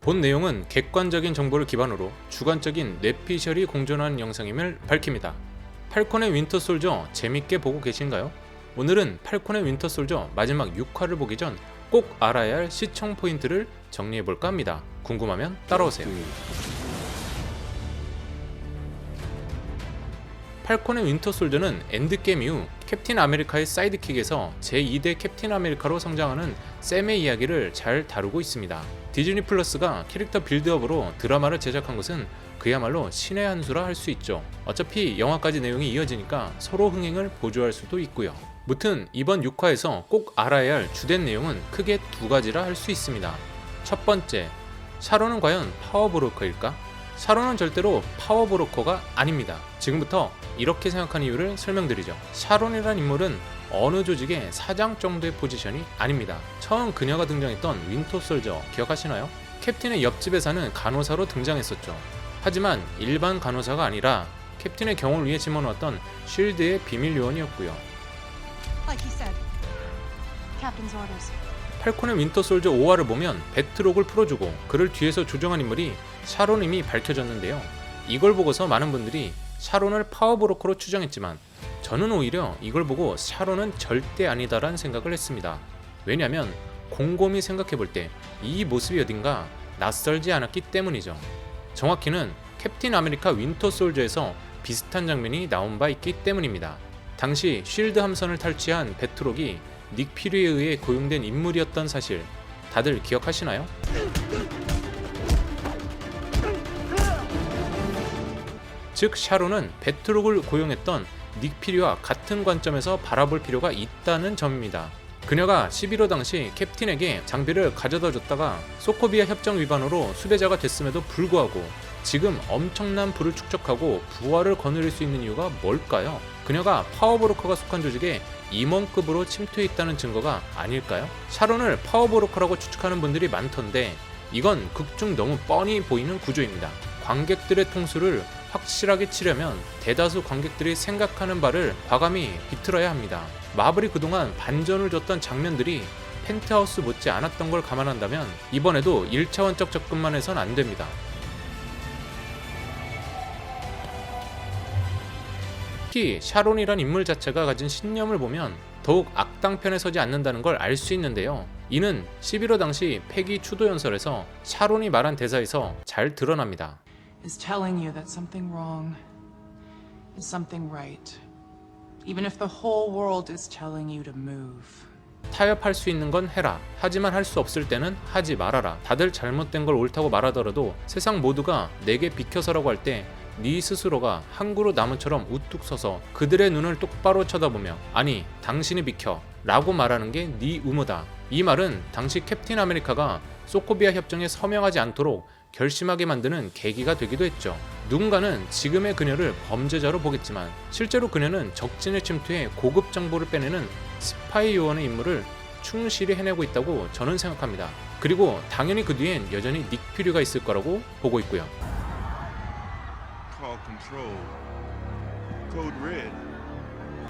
본 내용은 객관적인 정보를 기반으로 주관적인 뇌피셜이 공존하는 영상임을 밝힙니다. 팔콘의 윈터 솔저 재밌게 보고 계신가요? 오늘은 팔콘의 윈터 솔저 마지막 6화를 보기 전 꼭 알아야 할 시청 포인트를 정리해 볼까 합니다. 궁금하면 따라오세요. 팔콘의 윈터 솔저는 엔드게임 이후 캡틴 아메리카의 사이드킥에서 제2대 캡틴 아메리카로 성장하는 샘의 이야기를 잘 다루고 있습니다. 디즈니 플러스가 캐릭터 빌드업으로 드라마를 제작한 것은 그야말로 신의 한 수라 할 수 있죠. 어차피 영화까지 내용이 이어지니까 서로 흥행을 보조할 수도 있고요. 무튼 이번 6화에서 꼭 알아야 할 주된 내용은 크게 두 가지라 할 수 있습니다. 첫 번째, 샤론은 과연 파워브로커일까? 샤론은 절대로 파워 브로커가 아닙니다. 지금부터 이렇게 생각하는 이유를 설명드리죠. 샤론이란 인물은 어느 조직의 사장 정도의 포지션이 아닙니다. 처음 그녀가 등장했던 윈터 솔저 기억하시나요? 캡틴의 옆집에 사는 간호사로 등장했었죠. 하지만 일반 간호사가 아니라 캡틴의 경호를 위해 집어넣었던 쉴드의 비밀 요원이었고요. Like 팔콘의 윈터 솔저 5화를 보면 배트록을 풀어주고 그를 뒤에서 조정한 인물이 샤론임이 밝혀졌는데요. 이걸 보고서 많은 분들이 샤론을 파워브로커로 추정했지만 저는 오히려 이걸 보고 샤론은 절대 아니다라는 생각을 했습니다. 왜냐면 곰곰이 생각해 볼 때 이 모습이 어딘가 낯설지 않았기 때문이죠. 정확히는 캡틴 아메리카 윈터 솔저에서 비슷한 장면이 나온 바 있기 때문입니다. 당시 쉴드 함선을 탈취한 베트록이 닉 피리에 의해 고용된 인물이었던 사실 다들 기억하시나요? 즉 샤론은 베트록을 고용했던 닉 피리와 같은 관점에서 바라볼 필요가 있다는 점입니다. 그녀가 11호 당시 캡틴에게 장비를 가져다 줬다가 소코비아 협정 위반으로 수배자가 됐음에도 불구하고 지금 엄청난 부를 축적하고 부활을 거느릴 수 있는 이유가 뭘까요? 그녀가 파워브로커가 속한 조직에 임원급으로 침투해 있다는 증거가 아닐까요? 샤론을 파워브로커라고 추측하는 분들이 많던데 이건 극중 너무 뻔히 보이는 구조입니다. 관객들의 통수를 확실하게 치려면 대다수 관객들이 생각하는 바를 과감히 비틀어야 합니다. 마블이 그동안 반전을 줬던 장면들이 펜트하우스 못지 않았던 걸 감안한다면 이번에도 1차원적 접근만 해선 안 됩니다. 특히 샤론이란 인물 자체가 가진 신념을 보면 더욱 악당편에 서지 않는다는 걸 알 수 있는데요. 이는 11호 당시 패기 추도 연설에서 샤론이 말한 대사에서 잘 드러납니다. is telling you that something wrong is something right. Even if the whole world is telling you to move. 타협할 수 있는 건 해라. 하지만 할 수 없을 때는 하지 말아라. 다들 잘못된 걸 옳다고 말하더라도 세상 모두가 내게 비켜서라고 할때 네 스스로가 한 그루 나무처럼 우뚝 서서 그들의 눈을 똑바로 쳐다보며 아니 당신이 비켜 라고 말하는 게 네 의무다. 이 말은 당시 캡틴 아메리카가 소코비아 협정에 서명하지 않도록 결심하게 만드는 계기가 되기도 했죠. 누군가는 지금의 그녀를 범죄자로 보겠지만 실제로 그녀는 적진에 침투해 고급 정보를 빼내는 스파이 요원의 임무를 충실히 해내고 있다고 저는 생각합니다. 그리고 당연히 그 뒤엔 여전히 닉 퓨리가 있을 거라고 보고 있고요.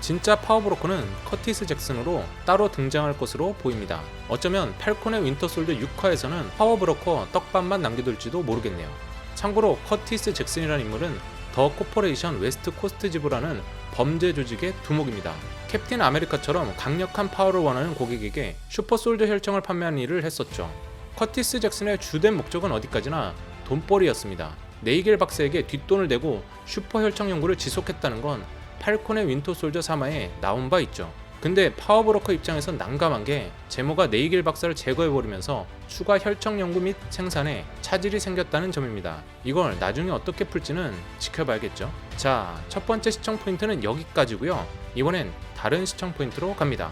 진짜 파워브로커는 커티스 잭슨으로 따로 등장할 것으로 보입니다. 어쩌면 팔콘의 윈터 솔드 6화에서는 파워브로커 떡밥만 남겨둘지도 모르겠네요. 참고로 커티스 잭슨이라는 인물은 더 코퍼레이션 웨스트 코스트 지부라는 범죄 조직의 두목입니다. 캡틴 아메리카처럼 강력한 파워를 원하는 고객에게 슈퍼 솔저 혈청을 판매하는 일을 했었죠. 커티스 잭슨의 주된 목적은 어디까지나 돈벌이였습니다. 네이겔 박사에게 뒷돈을 내고 슈퍼 혈청 연구를 지속했다는 건 팔콘의 윈터 솔저 3화에 나온 바 있죠. 근데 파워브로커 입장에선 난감한 게 제모가 네이겔 박사를 제거해버리면서 추가 혈청 연구 및 생산에 차질이 생겼다는 점입니다. 이걸 나중에 어떻게 풀지는 지켜봐야겠죠. 자, 첫 번째 시청 포인트는 여기까지고요. 이번엔 다른 시청 포인트로 갑니다.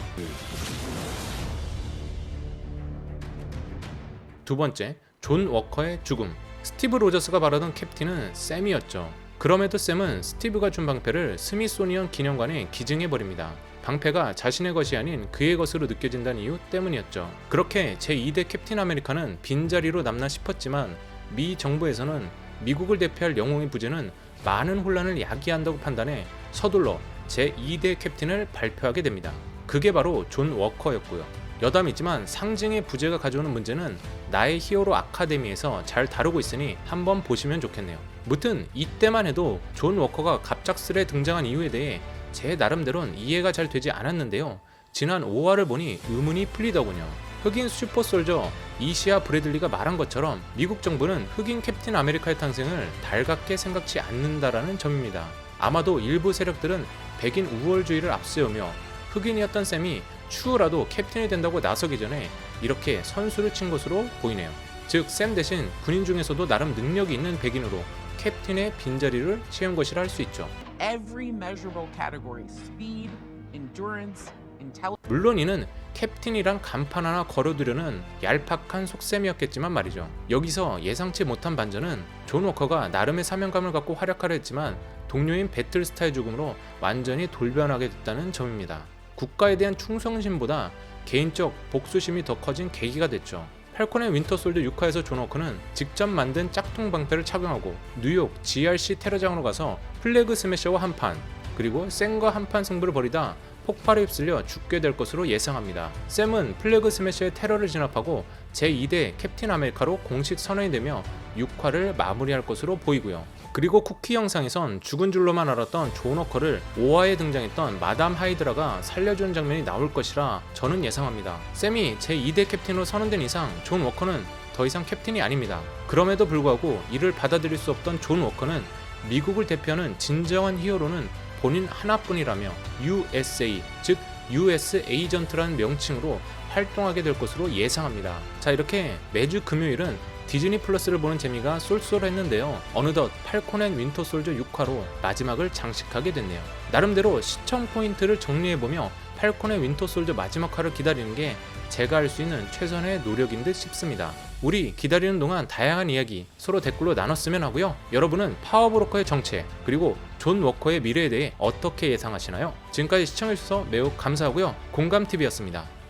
두 번째, 존 워커의 죽음. 스티브 로저스가 바라던 캡틴은 샘이었죠. 그럼에도 샘은 스티브가 준 방패를 스미소니언 기념관에 기증해 버립니다. 방패가 자신의 것이 아닌 그의 것으로 느껴진다는 이유 때문이었죠. 그렇게 제2대 캡틴 아메리카는 빈자리로 남나 싶었지만 미 정부에서는 미국을 대표할 영웅의 부재는 많은 혼란을 야기한다고 판단해 서둘러 제2대 캡틴을 발표하게 됩니다. 그게 바로 존 워커였고요. 여담이지만 상징의 부재가 가져오는 문제는 나의 히어로 아카데미에서 잘 다루고 있으니 한번 보시면 좋겠네요. 무튼 이때만 해도 존 워커가 갑작스레 등장한 이유에 대해 제 나름대론 이해가 잘 되지 않았는데요. 지난 5화를 보니 의문이 풀리더군요. 흑인 슈퍼솔저 이시아 브래들리가 말한 것처럼 미국 정부는 흑인 캡틴 아메리카의 탄생을 달갑게 생각지 않는다라는 점입니다. 아마도 일부 세력들은 백인 우월주의를 앞세우며 흑인이었던 샘이 추후라도 캡틴이 된다고 나서기 전에 이렇게 선수를 친 것으로 보이네요. 즉, 샘 대신 군인 중에서도 나름 능력이 있는 백인으로 캡틴의 빈자리를 채운 것이라 할 수 있죠. 물론 이는 캡틴이랑 간판 하나 걸어두려는 얄팍한 속셈이었겠지만 말이죠. 여기서 예상치 못한 반전은 존 워커가 나름의 사명감을 갖고 활약하려 했지만 동료인 배틀스타의 죽음으로 완전히 돌변하게 됐다는 점입니다. 국가에 대한 충성심보다 개인적 복수심이 더 커진 계기가 됐죠. 팔콘의 윈터 솔드 6화에서 존 워커는 직접 만든 짝퉁 방패를 착용하고 뉴욕 GRC 테러장으로 가서 플래그 스매셔와 한판 그리고 샘과 한판 승부를 벌이다 폭발에 휩쓸려 죽게 될 것으로 예상합니다. 샘은 플래그 스매셔의 테러를 진압하고 제2대 캡틴 아메리카로 공식 선언이 되며 6화를 마무리할 것으로 보이고요. 그리고 쿠키 영상에선 죽은 줄로만 알았던 존 워커를 5화에 등장했던 마담 하이드라가 살려주는 장면이 나올 것이라 저는 예상합니다. 샘이 제2대 캡틴으로 선언된 이상 존 워커는 더 이상 캡틴이 아닙니다. 그럼에도 불구하고 이를 받아들일 수 없던 존 워커는 미국을 대표하는 진정한 히어로는 본인 하나뿐이라며 USA 즉 US 에이전트라는 명칭으로 활동하게 될 것으로 예상합니다. 자 이렇게 매주 금요일은 디즈니 플러스를 보는 재미가 쏠쏠했는데요. 어느덧 팔콘 앤 윈터 솔저 6화로 마지막을 장식하게 됐네요. 나름대로 시청 포인트를 정리해보며 팔콘 앤 윈터 솔저 마지막 화를 기다리는 게 제가 할 수 있는 최선의 노력인 듯 싶습니다. 우리 기다리는 동안 다양한 이야기 서로 댓글로 나눴으면 하고요. 여러분은 파워브로커의 정체 그리고 존 워커의 미래에 대해 어떻게 예상하시나요? 지금까지 시청해주셔서 매우 감사하고요. 공감TV였습니다.